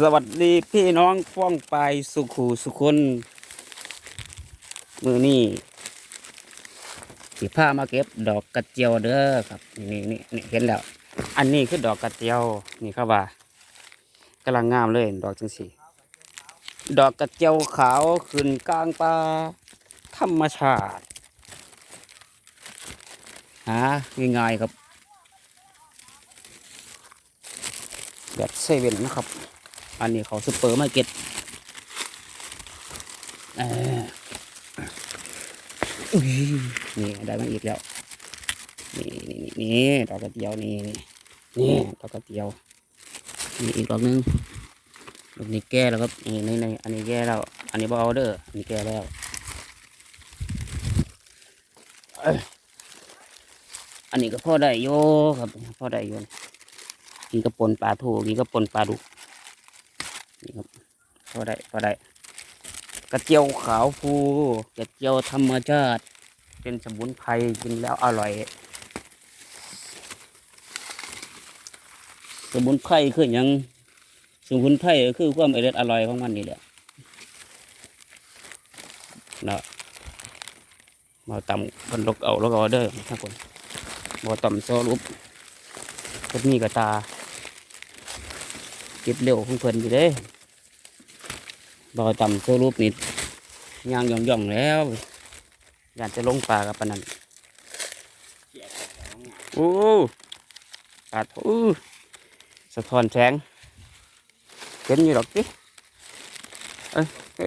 สวัสดีพี่น้องฟ้องไปสุขูสุคนมือนี่สีผ้ามาเก็บดอกกระเจียวเด้อครับนี่นี่นี่เห็นแล้ว อันนี้คือดอกกระเจียวนี่ครับว่ากำลังงามเลยดอกจังสีดอกกระเจียวขาวขึ้นกลางป่าธรรมชาติหาง่ายๆครับแบบเซเว่นนะครับ อันนี้เขาซุปเปอร์มาร์เก็ตนี่ได้มาอีกแล้ว นี่นี่นี่นี่ดอกกระเจียวนี่นี่นี่ดอกกระเจียวนี่อีกดอกหนึงดอกนี้แก่แล้วครับนี่ในในอันนี้แก่แล้ว อันนี้บอาเด้ออันนี้แก่แล้วอันนี้ก็พอได้โยครับพอได้โยกินกระปนปลาทูกินกระปนปลาดุก นี่ครับพอได้พอได้กระเจียวขาวฟูกระเจียวธรรมชาติเป็นสมุนไพรกินแล้วอร่อย สมุนไพรคือหยังสมุนไพรคือความอร่อยอร่อยของมันนี่แหละเนาะมาตำคนลกเอาลกเอาเด้อทุกคนมาตำโซลุปเพิ่นมีกระตา เก็บเร็วของเพิ่นอยู่เด้บอต่ำโซรูปนี่ย่างย่องย่องแล้ว อยากจะลงป่ากับปนันโอ้ปาดโอ้สะท้อนแสงเห็นอยู่หรอกจิเอ้ยเอ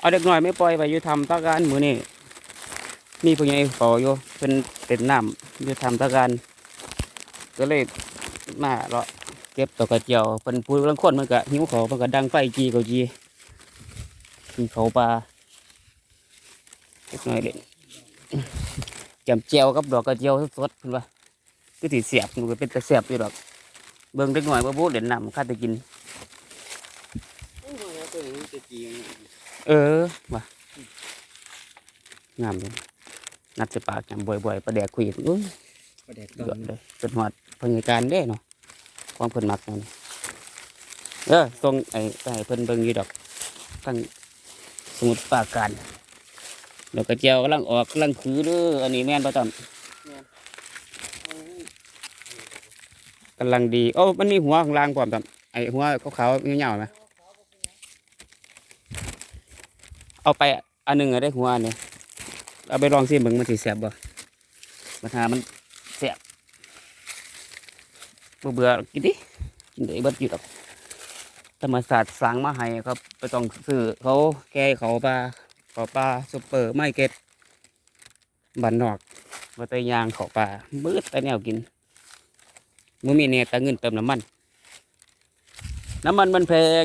อาเด็กหน่อยไม่ปล่อยไปอยู่ทำตาการมือนี่มีพวกนี้ปออยู่เป็นเป็นน้ำอยู่ทำตาการก็เลยมาเลาะ ก็บตอกกระเจียวเป็นพูดลังคนมันก็หิวเขามันก็ดังไฟจีก็จีกินเขาปลาเล็กน้อยเด่นจำเจียวกับดอกกระเจียวสดๆเพิ่นว่าก็ถือเสียบมันก็เป็นตะเสียบอยู่ดอก เบิ่งเล็กน้อยบ่บูเด่นนำข้าจะกิน เออว่ะงามเลยนัดจะปากจำบ่อยๆประแดกคุยอุ้ยประเด็กเดือดเลยเป็นหัวพยาการเด้เนาะ ความเพิ่นมักนั่นเออส่งไอ้ไปให้เพิ่นเบิ่งอยู่ดอกตั้งสมุดปากการดอกกระเจียวกำลังออกกำลังคือเด้ออันนี้แม่นประจำกำลังดีโอ้มันมีหัวข้างล่างพร้อมจำไอ้หัวขาวๆเงาๆไหมเอาไปอันหนึ่งอะได้หัวอันนี้เอาไปลองซิเบิ่งมันสิแซ่บบ่ปัญหามัน เบื่อกินดิกินได้เบิดอยู่ดอกธรรมศาสตร์สังมาให้ครับไปต้องซื้อเขาแก้เขาปลาเขาปลาซุปเปอร์ไม่เก็ตบันนอกมาต่ยางเขาปลาเบิดแต่แนวกินมือมีเนี่ยแต่เงินเติมน้ำมัน น้ำมันมันแพง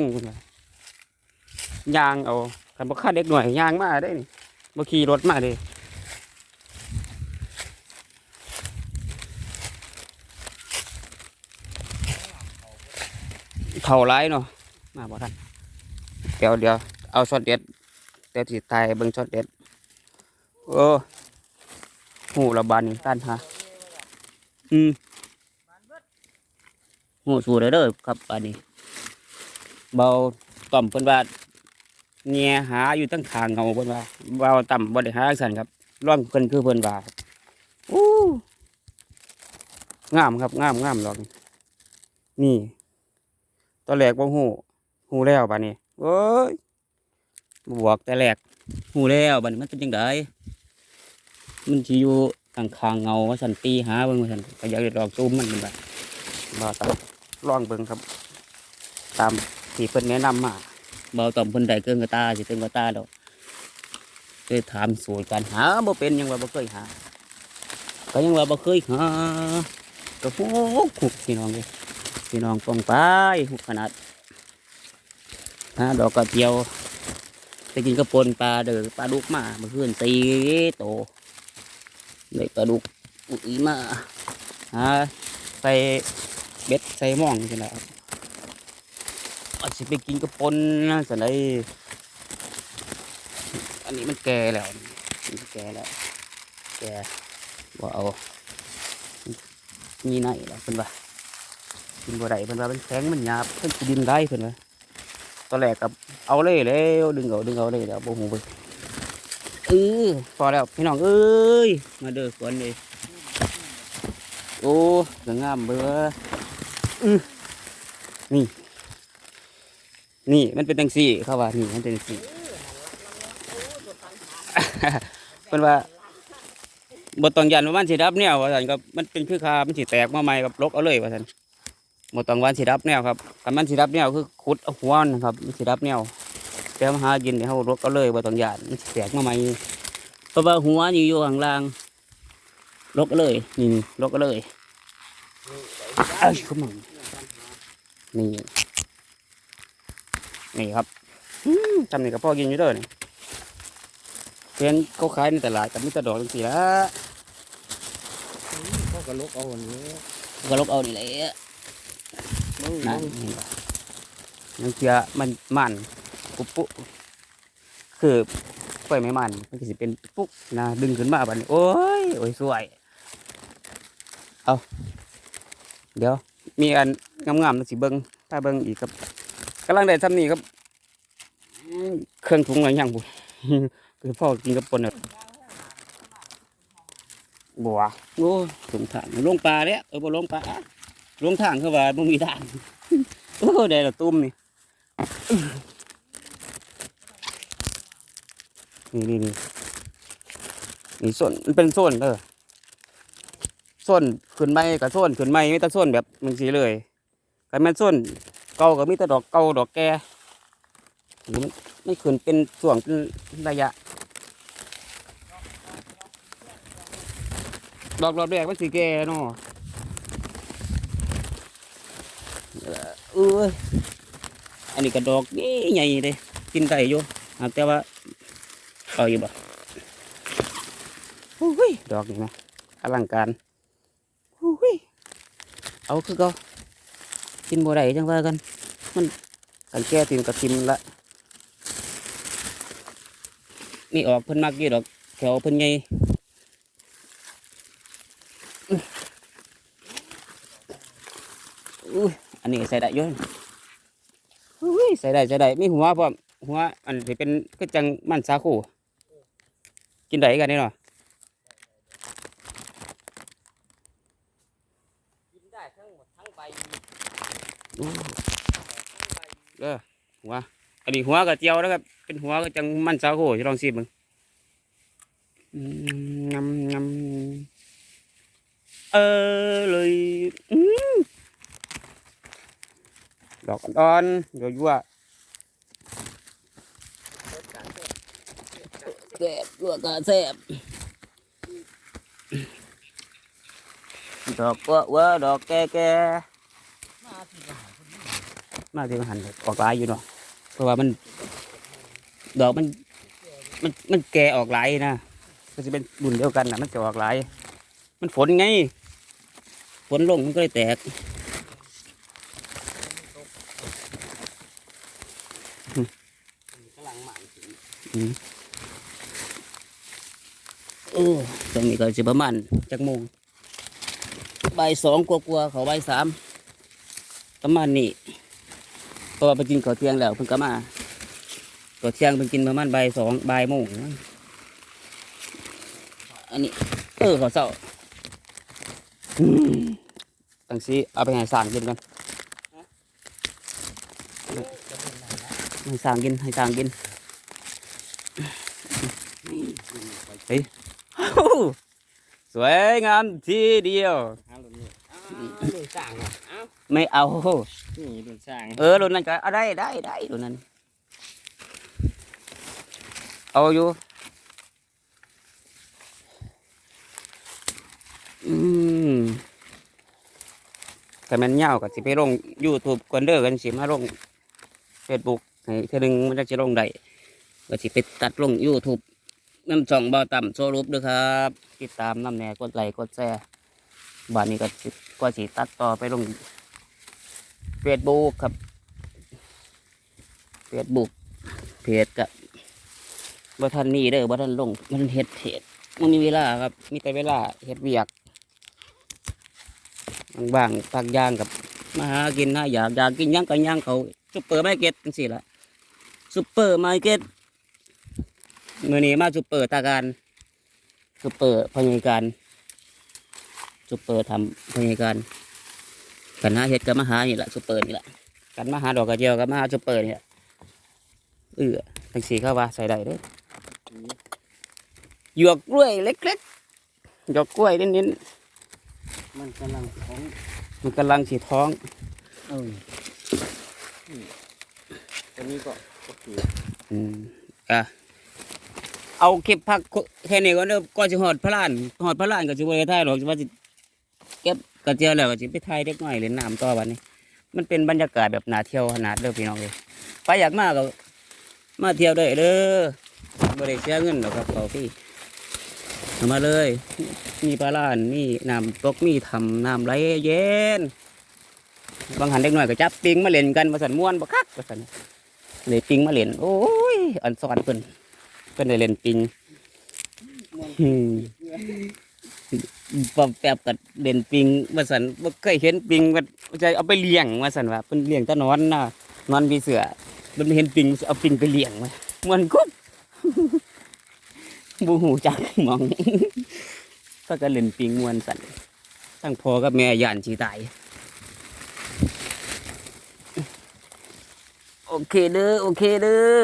ยางเอาคันบ่ค่าเด็กหน่อยยางมาได้นี่บ่ขี่รถมาเด้ เท่าไรเนาะมาบ่ทันเดี๋ยวเดี๋ยวเอาช็อตเด็ดเดี๋ยวสิตายเบิ่งช็อตเด็ดโอ้หูระบาดนี่ตันฮะอืมหูสูดเด้อครับอันนี้ เบาต่อมเพิ่นว่าเงียหาอยู่ตั้งทางเงาเพิ่นว่าเบาต่ำบ่ได้หาจังซั่นครับร่องเพิ่นคือเพิ่นว่าอู้งามครับงามงามดอกนี่นี่ ตอนแรกบ่หูหูแล้วบัดนี้เอ้ยบวกแต่แรกหูแล้วบัดนี้มันเป็นจังไดมันสิอยู่ข้างคางๆเงาว่าสันตีหาเบิ่งว่าสันก็อยากได้ลองซูมมันเป็นแบบบ่ตามลองเบิ่งครับ ตามที่เพิ่นแนะนำมาเบาต่อมเพิ่นได้เกินกระตาสิเกินกระตาดอกเคยถามสูตรการหาบ่เป็นยังว่าบ่เคยหาก็ยังว่าบ่เคยหาก็โหขุกพี่น้องเลย พี่น้องปองไปหุบขนาดหาดอกกระเจียวไปกินกระปนปลาเด้อปลาดุกมาเมื่อคืนตีโตเลยปลาดุกอุ้ยมาหาใส่เบ็ดใส่หม่องจังไดครับอาจจะไปกินกระปนนะสันไดอันนี้มันแก่แล้วมันแก่แล้วแก่บ่เอามีไหนแล้วเป็นว่า กินบ่ได้เพิ่นว่ามันแข็งมันหยาบเพิ่นสิดินได้เพิ่นว่าตอนแรกกับเอาเลยแล้วดึงเอาดึงเอาเลยแล้วบ่ฮู้เบิ่งเออพอแล้วพี่น้องเอ้ยมาเด้อฝนเลยโอ้สวยงามเบ้ออือนี่ นี่มันเป็นจังซี่เขาว่านี่มันเป็นจังซี่เพิ่นว่าบ่ต้องยันว่ามันสิดับแนวว่าซั่นครับมันเป็นคือคามันสิแตกมาใหม่กับลกเอาเลยว่าซั่น บ่ต้องว่าสิดับแนวครับคันมันสิดับแนวคือขุดเอาหัวมันครับมันสิดับแนวแต่มาหากินเนี่ยเฮาลกเอาเลยบ่ต้องยันมันสิแตกมาใหม่เพราะว่าหัวนี่อยู่ข้างล่างลกเอาเลย นี่นี่ลกเอาเลยเอ้ยคุณมึงนี่นี่ครับอืมจำนี่ก็พอกินอยู่เด้อนี่เพื่อนเขาขายในตลาดกับมิตรดอกจังซี่ละเขาก็ลกเอาอันนี้ก็ลบเอานี่แหละมึง นะนี่ล่ะนังเกียมันมันปุ๊บปุ๊บคือปล่อยไม่มันมันก็สิเป็นปุ๊บนะดึงขึ้นมาบัดนี้โอ้ยโอ้ยสวยเอาเดี๋ยว มีอันงามๆมาสิเบิ้งถ้าเบิ้งอีกครับกำลังได้ทำนี่ครับอืมเครื่องถุงอะไรอย่างบุคือพ่อกินกับปนเนี่ยบัวโอ้ลงทางลงปลาเนี่ยเออบ่ลงปลา ลงทางคือว่าบ่มีทางโอ้ได้ละตุ้มนี่นี่นี่นี่นี่ส่วนมันเป็นส่วนเออส่วนขึ้นไม้กับส่วนขึ้นไม้มีแต่ส่วนแบบมันสีเลยกันแม่นส่วนเก่าก็มีแต่ดอกเก่าดอกแก่นี่มันไม่ขึ้นเป็นส่วงเป็นระยะ ดอกรอบแรกมันสีแก่เนาะ เอออันนี้ก็ดอกนี่ใหญ่เลยกินได้อยู่อ่าแต่ว่าเอาอยู่บ่โอ้ยดอกนี่นะอลังการโอ้ยเอาคือก็กินบ่ได้จังว่ากัน มันกันแก่ติมกับทิมละนี่ออกเพิ่นมากกี่ดอกแถวเพิ่นใหญ่ อุ้ยอันนี้ ใส่ได้ยนอุ้ยใส่ได้ใส่ได้มีหัวพร้อมหัวอันที่เป็นก็จังมันสาคูกินได้กันนี่เนาะกินได้ทั้งหมดทั้งใบอู้เด้อหัวอันนี้หัวกับเจียวนะครับเป็นหัวก็จังมันสาคูจะลองชิมมึงอืมงำงำเออเลยอื ดอกอ่อนๆยั่วๆแซ่บลวกก็แซ่บดอกว่าว่าดอกแก่แก่มาที่ก็หาคนนี้มาที่มันหันออกหลายอยู่เนาะเพราะว่ามัน ดอกมันมันมันแก่ออกหลายนะก็จะเป็นบุญเดียวกันนะมันจะออกหลาย มันฝนไง ฝนลงมันก็เลยแตกกำลังหมัน อืม โอ้ตรงนี้ก็จะประมาณจักโมงบ่ายสองกว่าๆเขาใบสามประมาณนี้เพราะว่าไปกินข้าวเที่ยงแล้วเพิ่งก็มาข้าวเที่ยงเพิ่งกินประมาณใบสองใบโมงมั้งอันนี้ เออข้าวเช้าตั้งซีเอาไปให้สางกินกันให้สางกินให้สางกิน ไปโอ้โหสวยงามทีเดียวหาหลุมนี่อ้าวหลุมสร้างอะอ้าวไม่เอา นี่หลุมสร้างเออรุ่นนั้นก็เอาได้ได้ได้รุ่นนั้นเอาอยู่อืมแต่มันเงาวก็สิไปลง YouTube ก่อนเด้อกันสิมาลง Facebook ให้เทื่อหนึงมันจะสิลงได้ก็สิไปตัดลง YouTube น้ำจ่องเบาต่ำโซรูปด้วยครับ ติดตามน้ำแหน่กดไลค์กดแชร์บ้านนี้ก็ก็สิตัดต่อไปลง Facebook ครับ Facebook เพจกับบ่ทันนี่เด้อบ่ทันลงมันเฮ็ดเพจมันมีเวลาครับ มีแต่เวลาเฮ็ดเวียกบางๆตักย่างกับมาหากินหาอยากอยากกินหยังก็หยังเขาซุปเปอร์มาร์เก็ตจังซี่ละซุปเปอร์มาร์เก็ต มื้อนี้มาซุปเปอร์ตาการซุปเปอร์พยาการซุปเปอร์ทำพยาการกันหาเฮ็ดก็มาหานี่ล่ะซุปเปอร์นี่ล่ะกันมาหาดอกกระเจียวก็มาหาซุปเปอร์นี่ล่ะเออจังซี่เข้าว่าใส่ได้เด้อหยวกกล้วยเล็กๆหยวกกล้วยเน้นมันกำลังท้องๆมันกำลังสีท้องเออนี่ตัวนี้ก็โอเคอืมอะ เอาเก็บผักแค่นี้ก่อนเด้อก่อนสิหอดพระลานหอดพระลานก็สิบ่ได้ถ่ายหรอกว่าสิเก็บกระเจียวแล้วก็สิไปถ่ายเด็กน้อยเล่นน้ำต่อบัดนี้ มันเป็นบรรยากาศแบบนาเที่ยวขนาดเด้อพี่น้องเอ้ยไปอยากมากก็มาเที่ยวได้เด้อบ่ได้เสียเงินหรอกครับเอาพี่มาเลย มีปลาลานมีน้ำตกมีทำน้ำไหลเย็น บางหันเด็กน้อยก็จับปิงมาเล่นกันมาสันม่วนบ่คักว่าสันเลยปิงมาเล่นโอ้ยอันสอนเพิ่น เพิ่นได้เล่นปิงอืมปอมแปบกับเล่นปิงว่าสันบ่เคยเห็นปิงว่าจะเอาไปเลี้ยงว่าสันว่าเพิ่นเลี้ยงตะนอนน่ะนอนพี่เสือเพิ่นเห็นปิงเอาปิงไปเลี้ยงมามันกุ๊บบ่ฮู้จักมองก็ก็เล่นปิงมวนสันทั้งพอกับแม่ย่านสิตายโอเคเด้อโอเคเด้อ